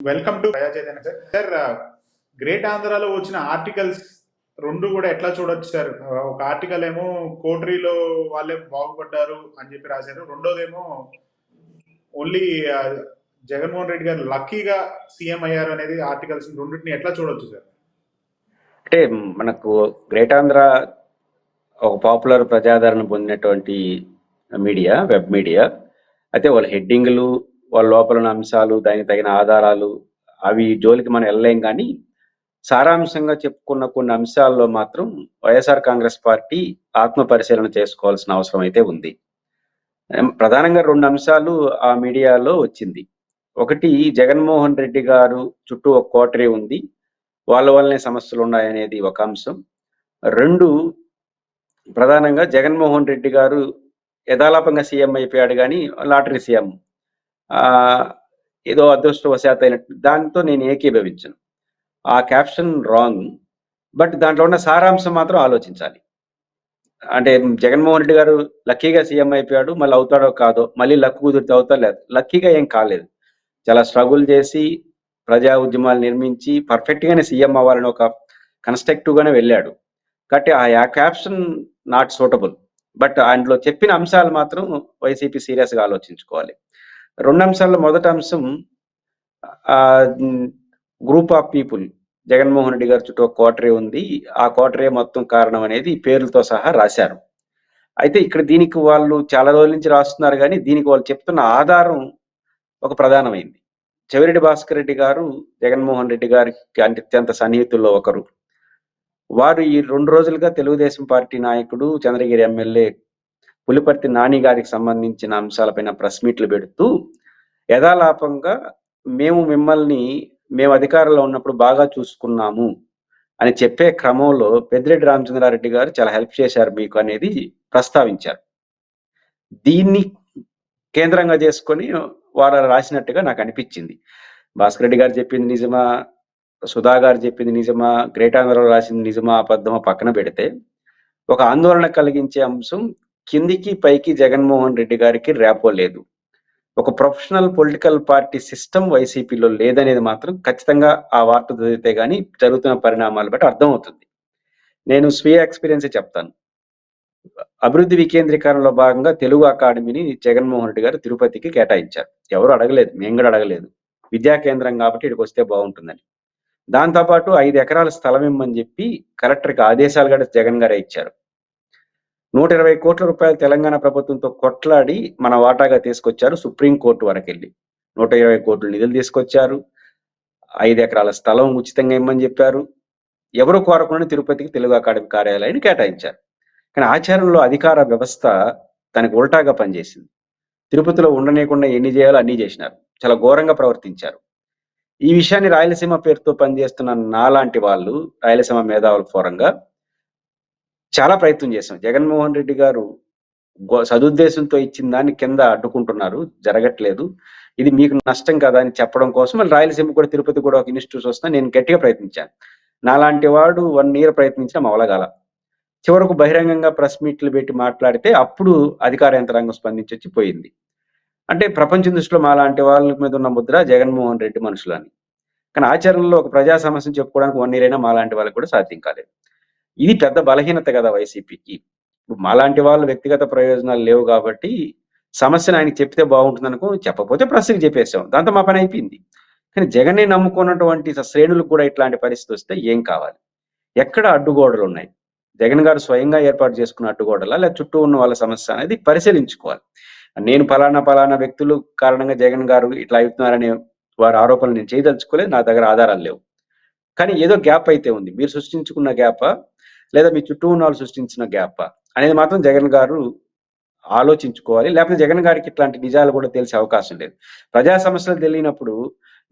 Welcome to ప్రజా Chaitanya sir sir great ఆంధ్రాలో వచ్చిన ఆర్టికల్స్ రెండు కూడా ఎట్లా చూడొచ్చు సార్ uh, ఒక ఆర్టికల్ ఏమో కోటరీలో వాళ్ళే బాగుపడ్డారు అని చెప్పి రాశారు. రెండోదేమో ఓన్లీ uh, జగన్మోహన్ రెడ్డి గారు లక్కీగా సీఎం అయ్యారు అనేది ఆర్టికల్స్ రెండింటిని ఎట్లా చూడొచ్చు సార్ అంటే మనకు గ్రేట్ ఆంధ్ర ఒక పాపులర్ ప్రజాదరణ పొందినటువంటి మీడియా వెబ్ మీడియా అయితే వాళ్ళ హెడ్డింగ్లు వాళ్ళ లోపల ఉన్న అంశాలు దానికి తగిన ఆధారాలు అవి జోలికి మనం వెళ్ళలేం కానీ సారాంశంగా చెప్పుకున్న కొన్ని అంశాల్లో మాత్రం వైఎస్ఆర్ కాంగ్రెస్ పార్టీ ఆత్మ పరిశీలన చేసుకోవాల్సిన అవసరం అయితే ఉంది. ప్రధానంగా రెండు అంశాలు ఆ మీడియాలో వచ్చింది. ఒకటి జగన్మోహన్ రెడ్డి గారు చుట్టూ ఒక కోటరీ ఉంది. వాళ్ళ వల్లనే సమస్యలు ఉన్నాయనేది ఒక అంశం. రెండు ప్రధానంగా జగన్మోహన్ రెడ్డి గారు యథాలాపంగా సీఎం అయిపోయాడు కానీ లాటరీ సీఎం. ఏదో అదృష్టవశాత్ అయినట్టు దాంతో నేను ఏకీభవించను. ఆ క్యాప్షన్ రాంగ్. బట్ దాంట్లో ఉన్న సారాంశం మాత్రం ఆలోచించాలి. అంటే జగన్మోహన్ రెడ్డి గారు లక్కీగా సీఎం అయిపోయాడు మళ్ళీ అవుతాడో కాదో మళ్ళీ లక్కు కుదిరితే అవుతా లేదు. లక్కీగా ఏం కాలేదు. చాలా స్ట్రగుల్ చేసి ప్రజా ఉద్యమాలు నిర్మించి పర్ఫెక్ట్ గానే సీఎం అవ్వాలని ఒక కన్స్ట్రక్టివ్ గానే వెళ్ళాడు. కాబట్టి ఆ క్యాప్షన్ నాట్ సూటబుల్. బట్ అందులో చెప్పిన అంశాలు మాత్రం వైసీపీ సీరియస్గా ఆలోచించుకోవాలి. రెండు అంశాల్లో మొదటి అంశం group of people. Jaganmohan Reddy గారి చుట్టూ ఒక కోటరీ ఉంది. ఆ క్వార్టరే మొత్తం కారణం అనేది పేర్లతో సహా రాశారు. అయితే ఇక్కడ దీనికి వాళ్ళు చాలా రోజుల నుంచి రాస్తున్నారు కానీ దీనికి వాళ్ళు చెప్తున్న ఆధారం ఒక ప్రధానమైంది. చెవిరెడ్డి భాస్కర్ రెడ్డి గారు జగన్మోహన్ రెడ్డి గారికి అంటే అత్యంత సన్నిహితుల్లో ఒకరు. వారు ఈ రెండు రోజులుగా తెలుగుదేశం పార్టీ నాయకుడు చంద్రగిరి ఎమ్మెల్యే పులిపర్తి నాని గారికి సంబంధించిన అంశాలపైన ప్రెస్ మీట్లు పెడుతూ యథాలాపంగా మేము మిమ్మల్ని మేము అధికారంలో ఉన్నప్పుడు బాగా చూసుకున్నాము అని చెప్పే క్రమంలో పెద్దిరెడ్డి రామచంద్రారెడ్డి గారు చాలా హెల్ప్ చేశారు మీకు అనేది ప్రస్తావించారు. దీన్ని కేంద్రంగా చేసుకొని వారు రాసినట్టుగా నాకు అనిపించింది. భాస్కర్ రెడ్డి గారు చెప్పింది నిజమా? సుధా గారు చెప్పింది నిజమా? గ్రేట్ ఆంధ్రలో రాసింది నిజమా? అబద్ధమా? పక్కన పెడితే ఒక ఆందోళన కలిగించే అంశం కిందికి పైకి జగన్మోహన్ రెడ్డి గారికి ర్యాపో లేదు. ఒక ప్రొఫెషనల్ పొలిటికల్ పార్టీ సిస్టమ్ వైసీపీలో లేదనేది మాత్రం ఖచ్చితంగా ఆ వార్త చదివితే కానీ జరుగుతున్న పరిణామాలు బట్టి అర్థమవుతుంది. నేను స్వీయ ఎక్స్పీరియన్స్ చెప్తాను. అభివృద్ధి వికేంద్రీకరణలో భాగంగా తెలుగు అకాడమీని జగన్మోహన్ రెడ్డి గారు తిరుపతికి కేటాయించారు. ఎవరు అడగలేదు మేము కూడా అడగలేదు. విద్యా కేంద్రం కాబట్టి ఇక్కడికి వస్తే బాగుంటుందని. దాంతోపాటు ఐదు ఎకరాల స్థలం ఇమ్మని చెప్పి కలెక్టర్కి ఆదేశాలు కూడా జగన్ గారే ఇచ్చారు. నూట ఇరవై కోట్ల రూపాయలు తెలంగాణ ప్రభుత్వంతో కొట్లాడి మన వాటాగా తీసుకొచ్చారు సుప్రీం కోర్టు నూట ఇరవై కోట్లు నిధులు తీసుకొచ్చారు. ఐదు ఎకరాల స్థలం ఉచితంగా ఇమ్మని చెప్పారు. ఎవరు కోరకుండా తిరుపతికి తెలుగు అకాడమీ కార్యాలయాన్ని కేటాయించారు. కానీ ఆచారంలో అధికార వ్యవస్థ తనకు ఉల్టాగా పనిచేసింది. తిరుపతిలో ఉండనీయకుండా ఎన్ని చేయాలో అన్ని చేసినారు. చాలా ఘోరంగా ప్రవర్తించారు. ఈ విషయాన్ని రాయలసీమ పేరుతో పనిచేస్తున్న నాలాంటి వాళ్ళు రాయలసీమ మేధావుల ఫోరంగా చాలా ప్రయత్నం చేశాం. జగన్మోహన్ రెడ్డి గారు సదుద్దేశంతో ఇచ్చిన దాన్ని కింద అడ్డుకుంటున్నారు. జరగట్లేదు. ఇది మీకు నష్టం కదా అని చెప్పడం కోసం మళ్ళీ రాయలసీమ కూడా తిరుపతి కూడా ఒక ఇన్స్టిట్యూట్ వస్తున్నా నేను గట్టిగా ప్రయత్నించాను. నాలాంటి వాడు వన్ ఇయర్ ప్రయత్నించిన అవలగాల చివరకు బహిరంగంగా ప్రెస్ మీట్లు పెట్టి మాట్లాడితే అప్పుడు అధికార యంత్రాంగం స్పందించి వచ్చి పోయింది. అంటే ప్రపంచం దృష్టిలో మాలాంటి వాళ్ళ మీద ఉన్న ముద్ర జగన్మోహన్ రెడ్డి మనుషులని. కానీ ఆచరణలో ఒక ప్రజా సమస్యను చెప్పుకోవడానికి వన్ ఇయర్ అయినా మాలాంటి వాళ్ళకి కూడా సాధ్యం కాలేదు. ఇది పెద్ద బలహీనత కదా వైసీపీకి. ఇప్పుడు మాలాంటి వాళ్ళు వ్యక్తిగత ప్రయోజనాలు లేవు కాబట్టి సమస్యను ఆయనకి చెప్తే బాగుంటుంది అనుకో చెప్పకపోతే ప్రశ్నకి చెప్పేసాం దాంతో మా పని అయిపోయింది. కానీ జగన్ని నమ్ముకున్నటువంటి శ్రేణులకు కూడా ఇట్లాంటి పరిస్థితి వస్తే ఏం కావాలి? ఎక్కడ అడ్డుగోడలు ఉన్నాయి? జగన్ గారు స్వయంగా ఏర్పాటు చేసుకున్న అడ్డుగోడలా లేదా చుట్టూ ఉన్న వాళ్ళ సమస్య అనేది పరిశీలించుకోవాలి. నేను పలానా ఫలానా వ్యక్తులు కారణంగా జగన్ గారు ఇట్లా అవుతున్నారనే వారి ఆరోపణలు నేను చేయదలుచుకోలేదు. నా దగ్గర ఆధారాలు లేవు. కానీ ఏదో గ్యాప్ అయితే ఉంది. మీరు సృష్టించుకున్న గ్యాప్? లేదా మీ చుట్టూ ఉన్న వాళ్ళు సృష్టించిన గ్యాపా అనేది మాత్రం జగన్ గారు ఆలోచించుకోవాలి. లేకపోతే జగన్ గారికి ఇట్లాంటి నిజాలు కూడా తెలిసే అవకాశం లేదు. ప్రజా సమస్యలు తెలియనప్పుడు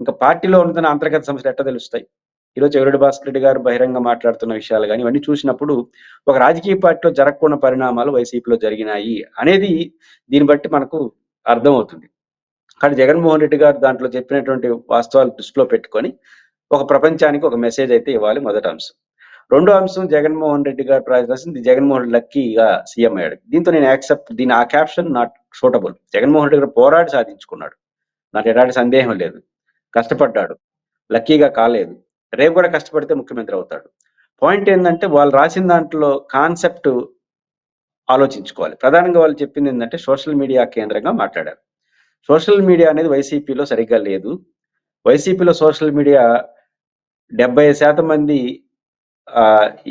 ఇంకా పార్టీలో ఉన్న అంతర్గత సమస్యలు ఎట్లా తెలుస్తాయి? ఈరోజు ఎవరెడ్డి భాస్కర్ రెడ్డి గారు బహిరంగ మాట్లాడుతున్న విషయాలు కానీ ఇవన్నీ చూసినప్పుడు ఒక రాజకీయ పార్టీలో జరగకుండా పరిణామాలు వైసీపీలో జరిగినాయి అనేది దీన్ని బట్టి మనకు అర్థమవుతుంది. కానీ జగన్మోహన్ రెడ్డి గారు దాంట్లో చెప్పినటువంటి వాస్తవాలు దృష్టిలో పెట్టుకొని ఒక ప్రపంచానికి ఒక మెసేజ్ అయితే ఇవ్వాలి మొదటి అంశం. రెండో అంశం జగన్మోహన్ రెడ్డి గారు రాసింది. జగన్మోహన్ లక్కీగా సీఎం అయ్యాడు. దీంతో నేను యాక్సెప్ట్ దీని ఆ caption not suitable. Jaganmohan Reddy garu పోరాడి సాధించుకున్నాడు. నాకు ఎలాంటి సందేహం లేదు. కష్టపడ్డాడు. లక్కీగా కాలేదు. రేపు కూడా కష్టపడితే ముఖ్యమంత్రి అవుతాడు. పాయింట్ ఏంటంటే వాళ్ళు రాసిన దాంట్లో కాన్సెప్ట్ ఆలోచించుకోవాలి. ప్రధానంగా వాళ్ళు చెప్పింది ఏంటంటే సోషల్ మీడియా కేంద్రంగా మాట్లాడారు. సోషల్ మీడియా అనేది వైసీపీలో సరిగ్గా లేదు. వైసీపీలో సోషల్ మీడియా డెబ్బై శాతం మంది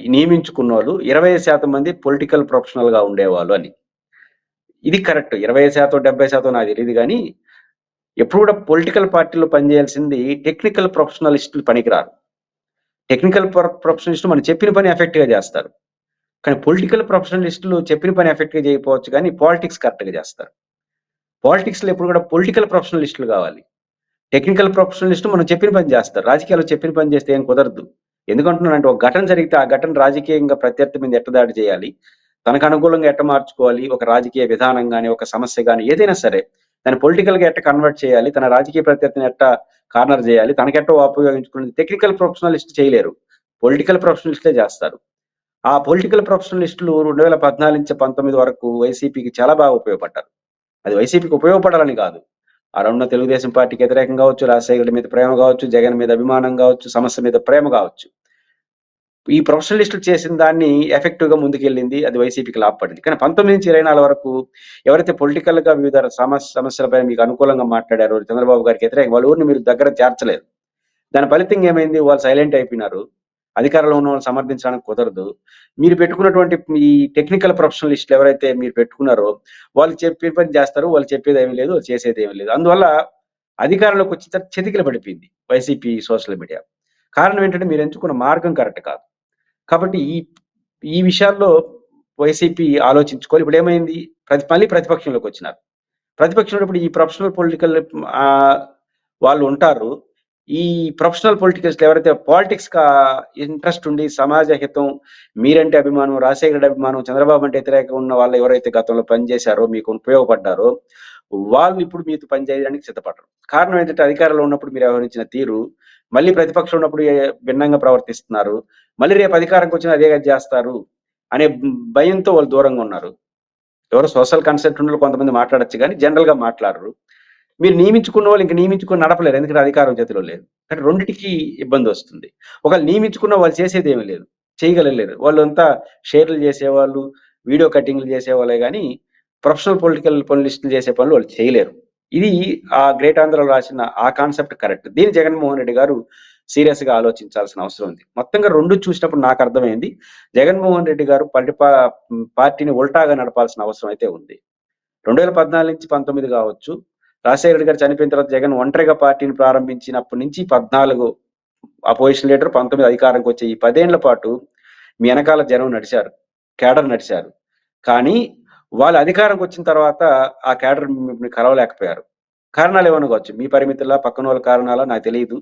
నియమించుకున్న వాళ్ళు ఇరవై శాతం మంది పొలిటికల్ ప్రొఫెషనల్గా ఉండేవాళ్ళు అని. ఇది కరెక్ట్. ఇరవై శాతం డెబ్బై శాతం నాకు తెలియదు కానీ ఎప్పుడు కూడా పొలిటికల్ పార్టీలో పనిచేయాల్సింది టెక్నికల్ ప్రొఫెషనలిస్టులు పనికిరారు. టెక్నికల్ ప్రొఫెషనలిస్టులు మనం చెప్పిన పని ఎఫెక్ట్గా చేస్తారు. కానీ పొలిటికల్ ప్రొఫెషనలిస్టులు చెప్పిన పని ఎఫెక్ట్గా చేయకపోవచ్చు కానీ పాలిటిక్స్ కరెక్ట్గా చేస్తారు. పాలిటిక్స్లో ఎప్పుడు కూడా పొలిటికల్ ప్రొఫెషనలిస్టులు కావాలి. టెక్నికల్ ప్రొఫెషనలిస్టు మనం చెప్పిన పని చేస్తారు. రాజకీయాల్లో చెప్పిన పని చేస్తే ఏం కుదరదు. ఎందుకంటున్నానంటే ఒక ఘటన జరిగితే ఆ ఘటన రాజకీయంగా ప్రత్యర్థి మీద ఎట్ట దాడి చేయాలి? తనకు అనుకూలంగా ఎట్ట మార్చుకోవాలి? ఒక రాజకీయ విధానం కానీ ఒక సమస్య కానీ ఏదైనా సరే దాన్ని పొలిటికల్గా ఎట్ట కన్వర్ట్ చేయాలి? తన రాజకీయ ప్రత్యర్థిని ఎట్ట కార్నర్ చేయాలి? తనకెట్ట ఉపయోగించుకునేది? టెక్నికల్ ప్రొఫెషనలిస్ట్ చేయలేరు. పొలిటికల్ ప్రొఫెషనలిస్టే చేస్తారు. ఆ పొలిటికల్ ప్రొఫెషనలిస్టులు రెండు వేల పద్నాలుగు నుంచి పంతొమ్మిది వరకు వైసీపీకి చాలా బాగా ఉపయోగపడ్డారు. అది వైసీపీకి ఉపయోగపడాలని కాదు. ఆ తెలుగుదేశం పార్టీకి వ్యతిరేకం కావచ్చు రాజశేఖర మీద ప్రేమ కావచ్చు జగన్ మీద అభిమానం కావచ్చు సమస్య మీద ప్రేమ కావచ్చు. ఈ ప్రొఫెషనలిస్టులు చేసిన దాన్ని ఎఫెక్టివ్గా ముందుకెళ్ళింది అది వైసీపీకి లాభపడింది. కానీ పంతొమ్మిది నుంచి ఇరవై నాలుగు వరకు ఎవరైతే పొలిటికల్గా వివిధ సమస్య సమస్యలపై మీకు అనుకూలంగా మాట్లాడారో చంద్రబాబు గారికి వ్యతిరేకం వాళ్ళ ఊరిని మీరు దగ్గర చేర్చలేదు దాని ఫలితంగా ఏమైంది? వాళ్ళు సైలెంట్ అయిపోయినారు. అధికారంలో ఉన్న వాళ్ళు సమర్థించడానికి కుదరదు. మీరు పెట్టుకున్నటువంటి ఈ టెక్నికల్ ప్రొఫెషనలిస్టులు ఎవరైతే మీరు పెట్టుకున్నారో వాళ్ళు చెప్పే పని చేస్తారు వాళ్ళు చెప్పేది ఏమీ లేదు చేసేది ఏమీ లేదు. అందువల్ల అధికారంలోకి వచ్చిన తర్వాత చెతికిల పడిపోయింది వైసీపీ సోషల్ మీడియా. కారణం ఏంటంటే మీరు ఎంచుకున్న మార్గం కరెక్ట్ కాదు. కాబట్టి ఈ ఈ విషయాల్లో వైసీపీ ఆలోచించుకోవాలి. ఇప్పుడు ఏమైంది? ప్రతి మళ్ళీ ప్రతిపక్షంలోకి వచ్చినారు. ప్రతిపక్షంలో ఇప్పుడు ఈ ప్రొఫెషనల్ పొలిటికల్ వాళ్ళు ఉంటారు. ఈ ప్రొఫెషనల్ పొలిటికల్స్ ఎవరైతే పాలిటిక్స్ కా ఇంట్రెస్ట్ ఉండి సమాజ హితం మీరంటే అభిమానం రాజశేఖర అభిమానం చంద్రబాబు అంటే వ్యతిరేకం ఉన్న వాళ్ళు ఎవరైతే గతంలో పనిచేశారో మీకు ఉపయోగపడ్డారో వాళ్ళు ఇప్పుడు మీతో పనిచేయడానికి సిద్ధపడరు కారణం ఏంటంటే అధికారంలో ఉన్నప్పుడు మీరు వ్యవహరించిన తీరు మళ్ళీ ప్రతిపక్షం ఉన్నప్పుడు భిన్నంగా ప్రవర్తిస్తున్నారు మళ్ళీ రేపు అధికారంకి వచ్చిన అదే చేస్తారు అనే భయంతో వాళ్ళు దూరంగా ఉన్నారు. ఎవరు సోషల్ కన్సెప్ట్ ఉన్న కొంతమంది మాట్లాడొచ్చు కానీ జనరల్గా మాట్లాడరు. మీరు నియమించుకున్న వాళ్ళు ఇంకా నియమించుకుని నడపలేరు. ఎందుకంటే అధికారం చేతిలో లేదు. అంటే రెండింటికి ఇబ్బంది వస్తుంది. ఒకవేళ నియమించుకున్న వాళ్ళు చేసేది ఏమీ లేదు. చేయగలలేరు. వాళ్ళు అంతా షేర్లు చేసేవాళ్ళు వీడియో కటింగ్లు చేసేవాళ్ళే కానీ ప్రొఫెషనల్ పొలిటికల్ పొలిస్టులు చేసే పనులు వాళ్ళు చేయలేరు. ఇది ఆ గ్రేట్ ఆంధ్రలో రాసిన ఆ కాన్సెప్ట్ కరెక్ట్. దీన్ని జగన్మోహన్ రెడ్డి గారు సీరియస్గా ఆలోచించాల్సిన అవసరం ఉంది. మొత్తంగా రెండు చూసినప్పుడు నాకు అర్థమైంది. జగన్మోహన్ రెడ్డి గారు పరిపా పార్టీని ఉల్టాగా నడపాల్సిన అవసరం అయితే ఉంది. రెండు వేల పద్నాలుగు నుంచి పంతొమ్మిది కావచ్చు. రాజశేఖర రెడ్డి గారు చనిపోయిన తర్వాత జగన్ ఒంటరిగా పార్టీని ప్రారంభించినప్పటి నుంచి పద్నాలుగు అపోజిషన్ లీడర్ పంతొమ్మిది అధికారంకి వచ్చే ఈ పదేళ్ళ పాటు మీ వెనకాల జనం నడిచారు కేడర్ నడిచారు. కానీ వాళ్ళు అధికారంకి వచ్చిన తర్వాత ఆ కేడర్ మిమ్మల్ని కలవలేకపోయారు. కారణాలు ఏమన్నా కావచ్చు? మీ పరిమితుల పక్కన వాళ్ళ కారణాలా? నాకు తెలియదు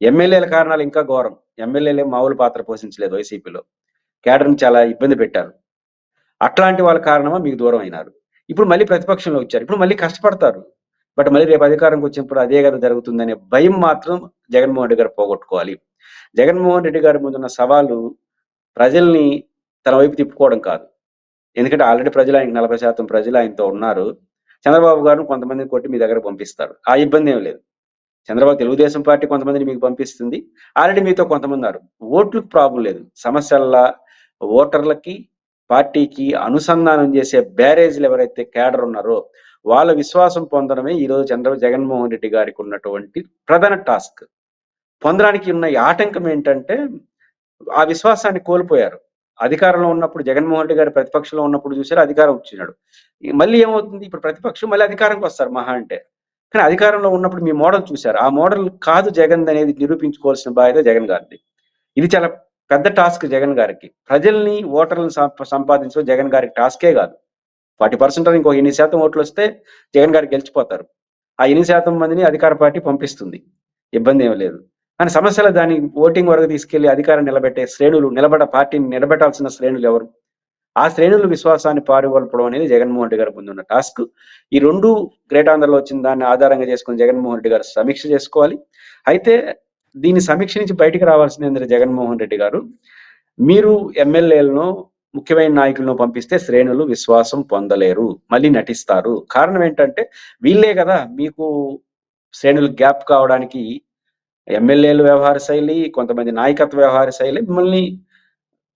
ఎమ్మెల్యేల కారణాలు ఇంకా ఘోరం. ఎమ్మెల్యేలే మామూలు పాత్ర పోషించలేదు వైసీపీలో. కేడర్ని చాలా ఇబ్బంది పెట్టారు. అట్లాంటి వాళ్ళ కారణమా? మీకు దూరం అయినారు. ఇప్పుడు మళ్ళీ ప్రతిపక్షంలో వచ్చారు. ఇప్పుడు మళ్ళీ కష్టపడతారు. బట్ మళ్ళీ రేపు అధికారంకి వచ్చినప్పుడు అదే కదా జరుగుతుందనే భయం మాత్రం జగన్మోహన్ రెడ్డి గారు పోగొట్టుకోవాలి. జగన్మోహన్ రెడ్డి గారి ముందున్న సవాలు ప్రజల్ని తన వైపు తిప్పుకోవడం కాదు. ఎందుకంటే ఆల్రెడీ ప్రజలు ఆయనకి నలభై శాతం ప్రజలు ఆయనతో ఉన్నారు. చంద్రబాబు గారు కొంతమందిని కొట్టి మీ దగ్గర పంపిస్తారు. ఆ ఇబ్బంది ఏం లేదు. చంద్రబాబు తెలుగుదేశం పార్టీ కొంతమందిని మీకు పంపిస్తుంది. ఆల్రెడీ మీతో కొంతమంది ఉన్నారు. ఓట్లకు ప్రాబ్లం లేదు. సమస్యల ఓటర్లకి పార్టీకి అనుసంధానం చేసే బ్యారేజ్లు ఎవరైతే కేడర్ ఉన్నారో వాళ్ళ విశ్వాసం పొందడమే ఈ రోజు చంద్ర జగన్మోహన్ రెడ్డి గారికి ఉన్నటువంటి ప్రధాన టాస్క్. పొందడానికి ఉన్న ఆటంకం ఏంటంటే ఆ విశ్వాసాన్ని కోల్పోయారు. అధికారంలో ఉన్నప్పుడు జగన్మోహన్ రెడ్డి గారు ప్రతిపక్షంలో ఉన్నప్పుడు చూసారు అధికారం వచ్చినాడు. మళ్ళీ ఏమవుతుంది? ఇప్పుడు ప్రతిపక్షం మళ్ళీ అధికారంకి వస్తారు మహా అంటే. కానీ అధికారంలో ఉన్నప్పుడు మీ మోడల్ చూశారు. ఆ మోడల్ కాదు జగన్ అనేది నిరూపించుకోవాల్సిన బాధ్యత జగన్ గారిది. ఇది చాలా పెద్ద టాస్క్ జగన్ గారికి. ప్రజల్ని ఓటర్లను సంపాదించడం జగన్ గారికి టాస్కే కాదు. ఫార్టీ పర్సెంట్ ఇంకో ఎన్ని శాతం ఓట్లు వస్తే జగన్ గారికి గెలిచిపోతారు. ఆ ఎన్ని శాతం మందిని అధికార పార్టీ పంపిస్తుంది. ఇబ్బంది ఏమీ లేదు. కానీ సమస్యలు దాని ఓటింగ్ వరకు తీసుకెళ్ళి అధికారం నిలబెట్టే శ్రేణులు నిలబడ పార్టీని నిలబెట్టాల్సిన శ్రేణులు ఎవరు? ఆ శ్రేణుల విశ్వాసాన్ని పారుగొల్పడం అనేది జగన్మోహన్ రెడ్డి గారి ముందున్న టాస్క్. ఈ రెండు గ్రేట్ ఆంధ్రలో వచ్చిన దాన్ని ఆధారంగా చేసుకుని జగన్మోహన్ రెడ్డి గారు సమీక్ష చేసుకోవాలి. అయితే దీని సమీక్ష నుంచి బయటికి రావాల్సింది జగన్మోహన్ రెడ్డి గారు? మీరు ఎమ్మెల్యేలను ముఖ్యమైన నాయకులను పంపిస్తే శ్రేణులు విశ్వాసం పొందలేరు మళ్ళీ నటిస్తారు. కారణం ఏంటంటే వీళ్ళే కదా మీకు శ్రేణులు గ్యాప్ కావడానికి ఎమ్మెల్యేలు వ్యవహార శైలి కొంతమంది నాయకత్వ వ్యవహార శైలి మిమ్మల్ని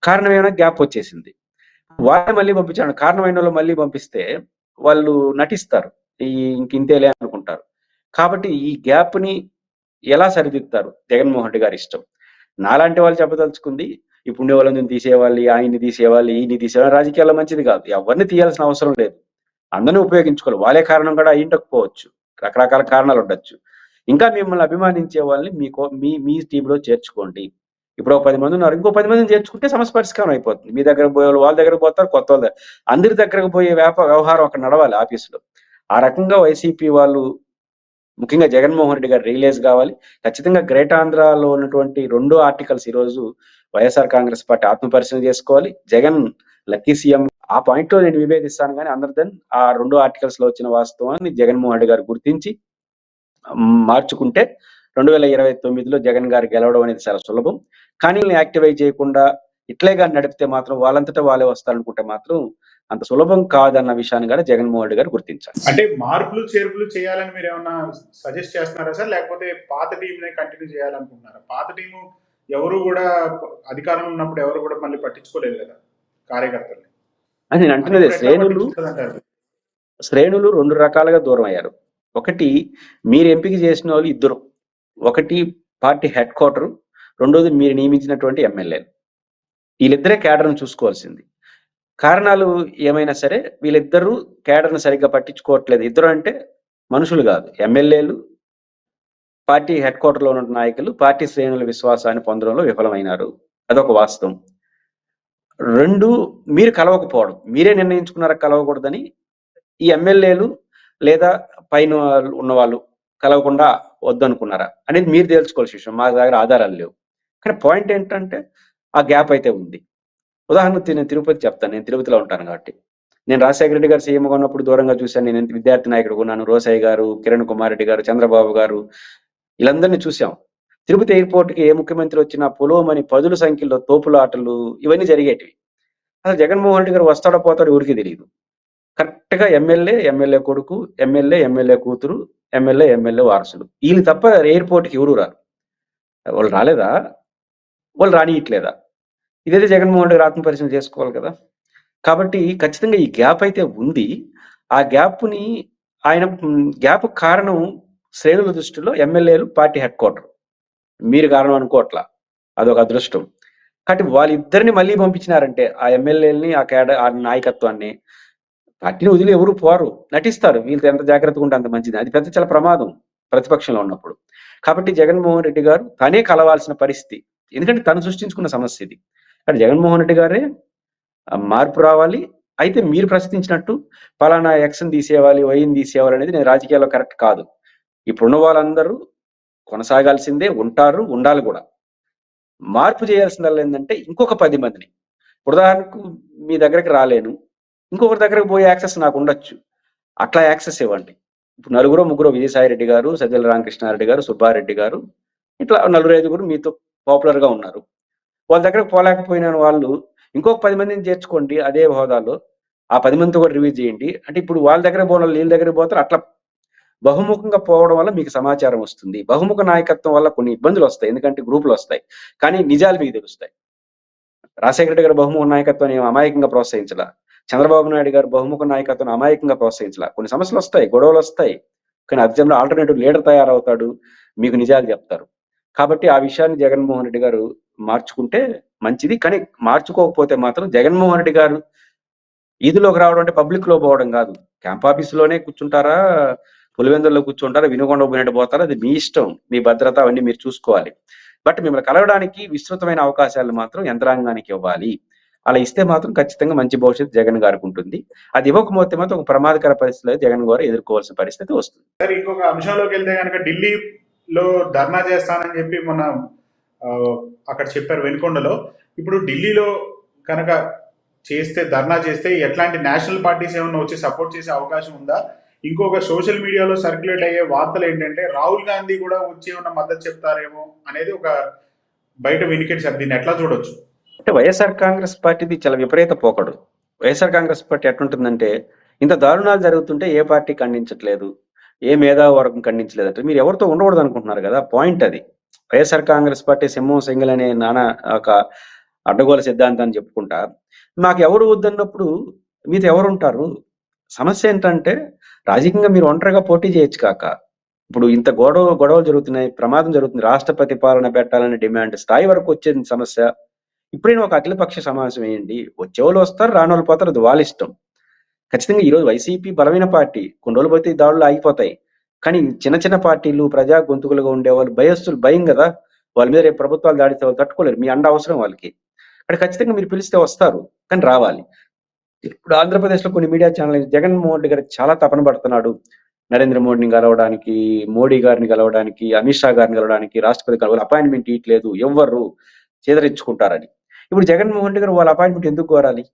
కారణం ఏమైనా గ్యాప్ వచ్చేసింది. వాళ్ళే మళ్ళీ పంపించాడు కారణమైన వాళ్ళు మళ్ళీ పంపిస్తే వాళ్ళు నటిస్తారు. ఈ ఇంక ఇంతేలే అనుకుంటారు. కాబట్టి ఈ గ్యాప్ని ఎలా సరిదిద్దుతారు? జగన్మోహన్ రెడ్డి గారి ఇష్టం. నాలాంటి వాళ్ళు చెప్పదలుచుకుంది ఇప్పుడు ఉండే వాళ్ళని తీసేయాలి ఆయన్ని తీసేయాలి ఈయన్ని తీసేయాలి. రాజకీయాల్లో మంచిది కాదు. ఎవరిని తీయాల్సిన అవసరం లేదు. అందరినీ ఉపయోగించుకోవాలి. వాళ్ళే కారణం కూడా అయ్యిండకపోవచ్చు రకరకాల కారణాలు ఉండొచ్చు. ఇంకా మిమ్మల్ని అభిమానించే వాళ్ళని మీకు మీ మీ టీంలో చేర్చుకోండి. ఇప్పుడు పది మంది ఉన్నారు. ఇంకో పది మందిని చేర్చుకుంటే సమస్య పరిష్కారం అయిపోతుంది. మీ దగ్గర పోయే వాళ్ళు వాళ్ళ దగ్గర పోతారు కొత్త వాళ్ళ దగ్గర అందరి దగ్గరకు పోయే వ్యాపార వ్యవహారం అక్కడ నడవాలి ఆఫీసులో. ఆ రకంగా వైసీపీ వాళ్ళు ముఖ్యంగా జగన్మోహన్ రెడ్డి గారు రియలైజ్ కావాలి. ఖచ్చితంగా గ్రేట్ ఆంధ్రాలో ఉన్నటువంటి రెండు ఆర్టికల్స్ ఈ రోజు వైఎస్ఆర్ కాంగ్రెస్ పార్టీ ఆత్మపరిశీలన చేసుకోవాలి. జగన్ లక్కీ సీఎం ఆ పాయింట్లో నేను విభేదిస్తాను కానీ అందరి దెన్ ఆ రెండు ఆర్టికల్స్లో వచ్చిన వాస్తవాన్ని జగన్మోహన్ రెడ్డి గారు గుర్తించి మార్చుకుంటే రెండు వేల ఇరవై తొమ్మిదిలో జగన్ గారు గెలవడం అనేది చాలా సులభం. కానీ యాక్టివేట్ చేయకుండా ఇట్లే కానీ నడిపితే మాత్రం వాళ్ళంతటా వాళ్ళే వస్తారనుకుంటే మాత్రం అంత సులభం కాదన్న విషయాన్ని కూడా జగన్మోహన్ రెడ్డి గారు గుర్తించాలి అంటే మార్పులు చేర్పులు చేయాలని మీరు ఏమన్నా సజెస్ట్ చేస్తున్నారా సార్? లేకపోతే పాత టీం నే కంటిన్యూ చేయాలనుకుంటున్నారా? పాత టీము ఎవరు కూడా అధికారంలో ఉన్నప్పుడు ఎవరు కూడా మళ్ళీ పట్టించుకోలేదు కదా కార్యకర్తల్ని. అని నేను అంటున్నదే శ్రేణులు? శ్రేణులు రెండు రకాలుగా దూరం అయ్యారు. ఒకటి మీరు ఎంపిక చేసిన వాళ్ళు ఇద్దరు. ఒకటి పార్టీ హెడ్ క్వార్టర్. రెండోది మీరు నియమించినటువంటి ఎమ్మెల్యేలు. వీళ్ళిద్దరే కేడర్ను చూసుకోవాల్సింది. కారణాలు ఏమైనా సరే వీళ్ళిద్దరూ కేడర్ను సరిగ్గా పట్టించుకోవట్లేదు. ఇద్దరు అంటే మనుషులు కాదు. ఎమ్మెల్యేలు పార్టీ హెడ్ క్వార్టర్లో ఉన్న నాయకులు పార్టీ శ్రేణుల విశ్వాసాన్ని పొందడంలో విఫలమైనారు. అదొక వాస్తవం. రెండు మీరు కలవకపోవడం. మీరే నిర్ణయించుకున్నారా కలవకూడదని? ఈ ఎమ్మెల్యేలు లేదా పైన ఉన్న వాళ్ళు కలవకుండా వద్దనుకున్నారా? అనేది మీరు తేల్చుకోవాల్సిన విషయం. మా దగ్గర ఆధారాలు లేవు. కానీ పాయింట్ ఏంటంటే ఆ గ్యాప్ అయితే ఉంది. ఉదాహరణకు నేను తిరుపతి చెప్తాను నేను తిరుపతిలో ఉంటాను కాబట్టి. నేను రాజశేఖర రెడ్డి గారు సీఎంగా ఉన్నప్పుడు దూరంగా చూశాను నేను విద్యార్థి నాయకుడు ఉన్నాను రోసయ్య గారు కిరణ్ కుమార్ రెడ్డి గారు చంద్రబాబు గారు వీళ్ళందరినీ చూసాం తిరుపతి ఎయిర్పోర్ట్కి ఏ ముఖ్యమంత్రి వచ్చినా పొలోమని పదుల సంఖ్యలో తోపుల ఆటలు ఇవన్నీ జరిగేటివి. అసలు జగన్మోహన్ రెడ్డి గారు వస్తాడో పోతాడో ఎవరికి తెలియదు. కరెక్ట్గా ఎమ్మెల్యే ఎమ్మెల్యే కొడుకు ఎమ్మెల్యే ఎమ్మెల్యే కూతురు ఎమ్మెల్యే ఎమ్మెల్యే వారసులు. వీళ్ళు తప్ప ఎయిర్పోర్ట్కి ఎవరు రారు. వాళ్ళు రాలేదా? వాళ్ళు రానియట్లేదా? ఇదైతే జగన్మోహన్ రెడ్డి ఆత్మ ఆత్మపరిశీలన చేసుకోవాలి కదా. కాబట్టి ఖచ్చితంగా ఈ గ్యాప్ అయితే ఉంది. ఆ గ్యాప్ని ఆయన గ్యాప్ కారణం శ్రేణుల దృష్టిలో ఎమ్మెల్యేలు పార్టీ హెడ్ క్వార్టర్. మీరు కారణం అనుకోవట్లా. అదొక అదృష్టం. కాబట్టి వాళ్ళిద్దరిని మళ్ళీ పంపించినారంటే ఆ ఎమ్మెల్యేలని ఆ కేడ ఆ నాయకత్వాన్ని పార్టీని వదిలి ఎవరు పోరు. నటిస్తారు. వీళ్ళతో ఎంత జాగ్రత్తగా ఉంటే అంత మంచిది. అది పెద్ద చాలా ప్రమాదం ప్రతిపక్షంలో ఉన్నప్పుడు. కాబట్టి జగన్మోహన్ రెడ్డి గారు తనే కలవాల్సిన పరిస్థితి. ఎందుకంటే తను సృష్టించుకున్న సమస్య ఇది. అంటే జగన్మోహన్ రెడ్డి గారే ఆ మార్పు రావాలి. అయితే మీరు ప్రశ్నించినట్టు పలానా ఎక్స్ని తీసేయాలి వైని తీసేయాలి అనేది నేను రాజకీయాల్లో కరెక్ట్ కాదు. ఇప్పుడున్న వాళ్ళందరూ కొనసాగాల్సిందే ఉంటారు ఉండాలి కూడా. మార్పు చేయాల్సిందల్లా ఏంటంటే ఇంకొక పది మందిని. ఉదాహరణకు మీ దగ్గరికి రాలేను. ఇంకొకరి దగ్గరకు పోయే యాక్సెస్ నాకు ఉండొచ్చు. అట్లా యాక్సెస్ ఇవ్వండి. ఇప్పుడు నలుగురు ముగ్గురు విజయసాయి రెడ్డి గారు సజ్జల రామకృష్ణారెడ్డి గారు సుబ్బారెడ్డి గారు ఇట్లా నలుగురు ఐదుగురు మీతో పాపులర్గా ఉన్నారు. వాళ్ళ దగ్గరకు పోలేకపోయిన వాళ్ళు. ఇంకొక పది మందిని చేర్చుకోండి అదే హోదాలో. ఆ పది మందితో కూడా రివ్యూ చేయండి. అంటే ఇప్పుడు వాళ్ళ దగ్గర పోవడం వీళ్ళ దగ్గర పోతారు అట్లా బహుముఖంగా పోవడం వల్ల మీకు సమాచారం వస్తుంది. బహుముఖ నాయకత్వం వల్ల కొన్ని ఇబ్బందులు వస్తాయి ఎందుకంటే గ్రూపులు వస్తాయి. కానీ నిజాలు మీకు తెలుస్తాయి. రాజశేఖర రెడ్డి గారు బహుముఖ నాయకత్వాన్ని అమాయకంగా ప్రోత్సహించాల? చంద్రబాబు నాయుడు గారు బహుముఖ నాయకత్వం అమాయకంగా ప్రోత్సహించాల? కొన్ని సమస్యలు వస్తాయి గొడవలు వస్తాయి. కానీ అత్యంత ఆల్టర్నేటివ్ లీడర్ తయారవుతాడు మీకు నిజాలు చెప్తారు. కాబట్టి ఆ విషయాన్ని జగన్మోహన్ రెడ్డి గారు మార్చుకుంటే మంచిది. కానీ మార్చుకోకపోతే మాత్రం జగన్మోహన్ రెడ్డి గారు ఈదులోకి రావడం అంటే పబ్లిక్లో పోవడం కాదు. క్యాంప్ ఆఫీస్లోనే కూర్చుంటారా? పులివెందుల్లో కూర్చుంటారా? వినుకొండ పోయినట్టు పోతారా? అది మీ ఇష్టం. మీ భద్రత అవన్నీ మీరు చూసుకోవాలి. బట్ మిమ్మల్ని కలవడానికి విస్తృతమైన అవకాశాలు మాత్రం యంత్రాంగానికి ఇవ్వాలి. అలా ఇస్తే మాత్రం ఖచ్చితంగా మంచి భవిష్యత్తు జగన్ గారికి ఉంటుంది. అది ఇవ్వకపోతే మాత్రం ఒక ప్రమాదకర పరిస్థితిలో జగన్ గారు ఎదుర్కోవాల్సిన పరిస్థితి వస్తుంది. సార్ ఇంకొక అంశంలోకి వెళ్తే కనుక ఢిల్లీలో ధర్నా చేస్తానని చెప్పి మొన్న అక్కడ చెప్పారు వెనుకొండలో. ఇప్పుడు ఢిల్లీలో కనుక చేస్తే ధర్నా చేస్తే ఎట్లాంటి నేషనల్ పార్టీస్ ఏమైనా వచ్చి సపోర్ట్ చేసే అవకాశం ఉందా? ఇంకొక సోషల్ మీడియాలో సర్క్యులేట్ అయ్యే వార్తలు ఏంటంటే రాహుల్ గాంధీ కూడా వచ్చి ఉన్న మద్దతు చెప్తారేమో అనేది ఒక బయట వినికెట్ సార్ దీన్ని ఎట్లా చూడొచ్చు? అంటే వైఎస్ఆర్ కాంగ్రెస్ పార్టీది చాలా విపరీత పోకడు. వైఎస్ఆర్ కాంగ్రెస్ పార్టీ ఎట్లుంటుందంటే ఇంత దారుణాలు జరుగుతుంటే ఏ పార్టీ ఖండించట్లేదు ఏ మేధావర్గం ఖండించలేదు మీరు ఎవరితో ఉండకూడదు అనుకుంటున్నారు కదా పాయింట్ అది. వైఎస్ఆర్ కాంగ్రెస్ పార్టీ సింహం సింగల్ అనే నానా ఒక అడ్డగోల సిద్ధాంతాన్ని చెప్పుకుంటా. నాకు ఎవరు వద్దన్నప్పుడు మీతో ఎవరు ఉంటారు సమస్య ఏంటంటే రాజకీయంగా మీరు ఒంటరిగా పోటీ చేయొచ్చు కాక. ఇప్పుడు ఇంత గొడవ గొడవలు జరుగుతున్నాయి ప్రమాదం జరుగుతుంది రాష్ట్రపతి పాలన పెట్టాలనే డిమాండ్ స్థాయి వరకు వచ్చేది సమస్య. ఇప్పుడైనా ఒక అఖిలపక్ష సమావేశం వేయండి. వచ్చేవాళ్ళు వస్తారు రాని వాళ్ళు పోతారు అది వాళ్ళ ఇష్టం. ఖచ్చితంగా ఈరోజు వైసీపీ బలమైన పార్టీ కొన్ని రోజులు పోతే దాడులు ఆగిపోతాయి. కానీ చిన్న చిన్న పార్టీలు ప్రజా గొంతుకులుగా ఉండేవాళ్ళు భయస్తులు భయం కదా. వాళ్ళ మీద రేపు ప్రభుత్వాలు దాడితే వాళ్ళు తట్టుకోలేరు. మీ అండ అవసరం వాళ్ళకి. అక్కడ ఖచ్చితంగా మీరు పిలిస్తే వస్తారు కానీ రావాలి. ఇప్పుడు ఆంధ్రప్రదేశ్లో కొన్ని మీడియా ఛానల్ జగన్మోహన్ రెడ్డి గారు చాలా తపన పడుతున్నాడు. నరేంద్ర మోడీని కలవడానికి మోడీ గారిని కలవడానికి అమిత్ షా గారిని కలవడానికి రాష్ట్రపతి కలవాలి అపాయింట్మెంట్ ఇవ్వట్లేదు ఎవ్వరు చేదరించుకుంటారని. ఇప్పుడు జగన్మోహన్ రెడ్డి గారు వాళ్ళ అపాయింట్మెంట్ ఎందుకు కోరాలి?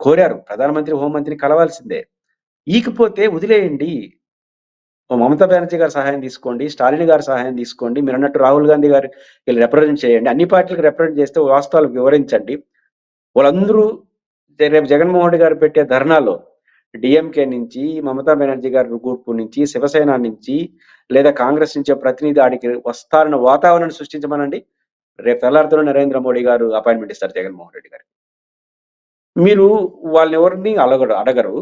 కోరారు. ప్రధానమంత్రి హోంమంత్రిని కలవాల్సిందే. ఈకపోతే వదిలేయండి. మమతా బెనర్జీ గారి సహాయం తీసుకోండి స్టాలిన్ గారి సహాయం తీసుకోండి మీరు అన్నట్టు రాహుల్ గాంధీ గారు వీళ్ళు రిప్రజెంట్ చేయండి. అన్ని పార్టీలకు రిప్రజెంట్ చేస్తే వాస్తవాలు వివరించండి. వాళ్ళందరూ రేపు జగన్మోహన్ రెడ్డి గారు పెట్టే ధర్నాలో డిఎంకే నుంచి మమతా బెనర్జీ గారి గ్రూప్ నుంచి శివసేన నుంచి లేదా కాంగ్రెస్ నుంచి ప్రతినిధి ఆడికి వస్తారన్న వాతావరణాన్ని సృష్టించమనండి. రేపు తెల్లారితోనే నరేంద్ర మోడీ గారు అపాయింట్మెంట్ ఇస్తారు జగన్మోహన్ రెడ్డి గారికి. మీరు వాళ్ళని ఎవరిని అడగరు అడగరు.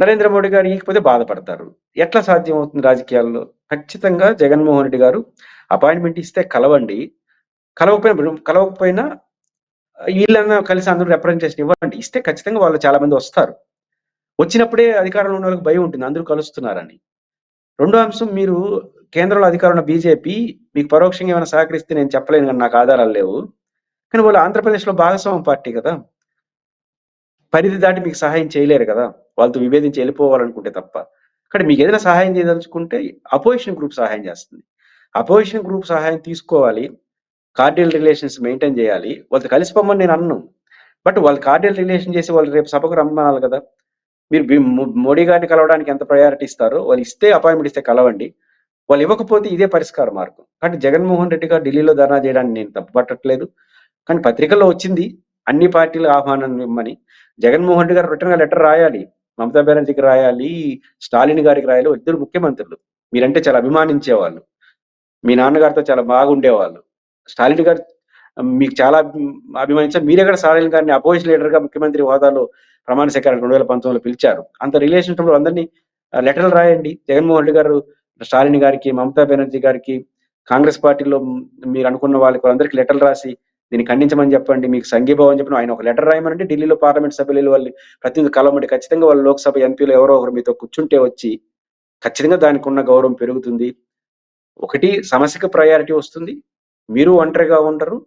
నరేంద్ర మోడీ గారు ఈకపోతే బాధపడతారు. ఎట్లా సాధ్యం అవుతుంది రాజకీయాల్లో? ఖచ్చితంగా జగన్మోహన్ రెడ్డి గారు అపాయింట్మెంట్ ఇస్తే కలవండి. కలవకపోయినా కలవకపోయినా వీళ్ళన్నా కలిసి అందరూ రిప్రజెంటేషన్ ఇవ్వండి. ఇస్తే ఖచ్చితంగా వాళ్ళు చాలా మంది వస్తారు. వచ్చినప్పుడే అధికారంలో ఉన్న వాళ్ళకి భయం ఉంటుంది. అందరూ కలుస్తున్నారని. రెండో అంశం మీరు కేంద్రంలో అధికారంలో బీజేపీ మీకు పరోక్షంగా ఏమైనా సహకరిస్తే నేను చెప్పలేను కానీ నాకు ఆధారాలు లేవు. కానీ వాళ్ళు ఆంధ్రప్రదేశ్లో భాగస్వామ్య పార్టీ కదా. పరిధి దాటి మీకు సహాయం చేయలేరు కదా. వాళ్ళతో విభేదించి వెళ్ళిపోవాలనుకుంటే తప్ప. కానీ మీకు ఏదైనా సహాయం చేయదలుచుకుంటే అపోజిషన్ గ్రూప్ సహాయం చేస్తుంది. అపోజిషన్ గ్రూప్ సహాయం తీసుకోవాలి. కార్డియల్ రిలేషన్స్ మెయింటైన్ చేయాలి. వాళ్ళతో కలిసిపోమని నేను అన్నాను బట్ వాళ్ళు కార్డియల్ రిలేషన్ చేసి వాళ్ళు రేపు సభకు రమ్మనాలి కదా. మీరు మోడీ గారిని కలవడానికి ఎంత ప్రయారిటీ ఇస్తారో వాళ్ళు ఇస్తే అపాయింట్మెంట్ ఇస్తే కలవండి. వాళ్ళు ఇవ్వకపోతే ఇదే పరిష్కార మార్గం. కానీ జగన్మోహన్ రెడ్డి గారు ఢిల్లీలో ధర్నా చేయడానికి నేను తప్పుపట్టట్లేదు. కానీ పత్రికల్లో వచ్చింది అన్ని పార్టీలు ఆహ్వానం ఇవ్వమని జగన్మోహన్ రెడ్డి గారు రిటర్న్గా లెటర్ రాయాలి. మమతా బెనర్జీకి రాయాలి స్టాలిన్ గారికి రాయాలి ఇద్దరు ముఖ్యమంత్రులు. మీరంటే చాలా అభిమానించేవాళ్ళు. మీ నాన్నగారితో చాలా బాగుండేవాళ్ళు. స్టాలిన్ గారు మీకు చాలా అభిమానించారు. మీరే కూడా స్టాలిన్ గారిని అపోజిషన్ లీడర్గా ముఖ్యమంత్రి హోదాలో ప్రమాణ స్వీకారం రెండు వేల పంతొమ్మిదిలో పిలిచారు. అంత రిలేషన్షిప్లో అందరినీ లెటర్లు రాయండి. జగన్మోహన్ రెడ్డి గారు స్టాలిన్ గారికి మమతా బెనర్జీ గారికి కాంగ్రెస్ పార్టీలో మీరు అనుకున్న వాళ్ళకి అందరికీ లెటర్లు రాసి దీన్ని ఖండించమని చెప్పండి. మీకు సంఘీభావం చెప్పిన ఆయన ఒక లెటర్ రాయమనండి. ఢిల్లీలో పార్లమెంట్ సభ్యులు వాళ్ళు ప్రతినిధి కలవమంటే ఖచ్చితంగా వాళ్ళు లోక్సభ ఎంపీలు ఎవరో ఒకరు మీతో కూర్చుంటే వచ్చి ఖచ్చితంగా దానికి ఉన్న గౌరవం పెరుగుతుంది. ఒకటి సమస్యకు ప్రయారిటీ వస్తుంది. మీరు ఒంటరిగా ఉండరు.